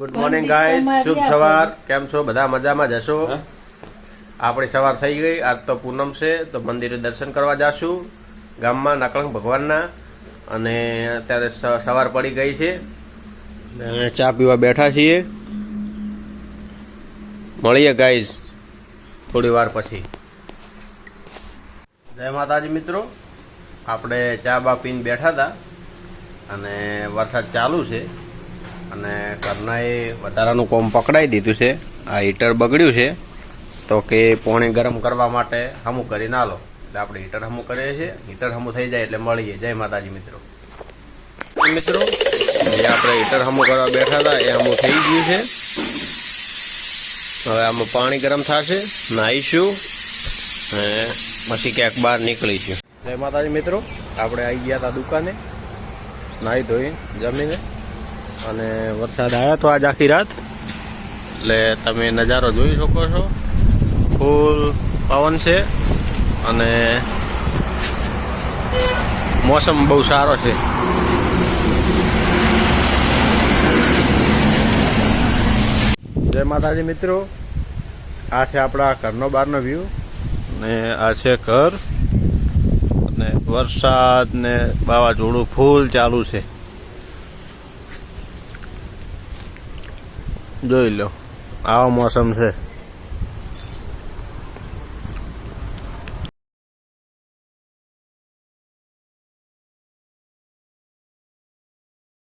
Good morning guys શુભ સવાર. કેમ છો? બધા મજામાં જશો? આપણી સવાર થઈ ગઈ. આજ તો પૂનમ છે તો મંદિરે દર્શન કરવા જશું. ગામમાં નકળંગ ભગવાનના. અને અત્યારે સ- સવાર પડી ગઈ છે. અને ચા પીવા બેઠા છીએ. મળીએ ગાઈસ થોડી વાર પછી. જય માતાજી મિત્રો. આપણે ચા બા પીને બેઠા હતા. અને વરસાદ ચાલુ છે. અને કરનાએ વધારાનું કોમ પકડાઈ દીધું છે. આ હીટર બગડ્યું છે. તો કે પોણી ગરમ કરવા માટે હમું કરી આલો એટલે આપણે હીટર હમું કરીએ છીએ. હીટર હમું થઈ જાય એટલે મળીએ. જય માતાજી, મિત્રો. મિત્રો જે આપણે હીટર હમું કરવા બેઠા હતા. એ હમું થઈ ગયું છે. હવે આમાં પાણી ગરમ થશે. નાહીશું. અને પછી ક્યાંક બહાર નીકળીશું. જય માતાજી, મિત્રો. આપણે આવી ગયા હતા દુકાને. નાહી ધોઈ જમીને. અને વરસાદ આવ્યો તો આજ આખી રાત? એટલે તમે નજારો જોઈ શકો છો. ફૂલ પવન છે અને મોસમ બહુ સારો છે. જય માતાજી મિત્રો. આ છે આપણા ઘરનો બહારનો વ્યૂ ને આ છે ઘર. અને વરસાદ ને વાવાઝોડું ફૂલ ચાલુ છે. જોઈ લો આવો મોસમ છે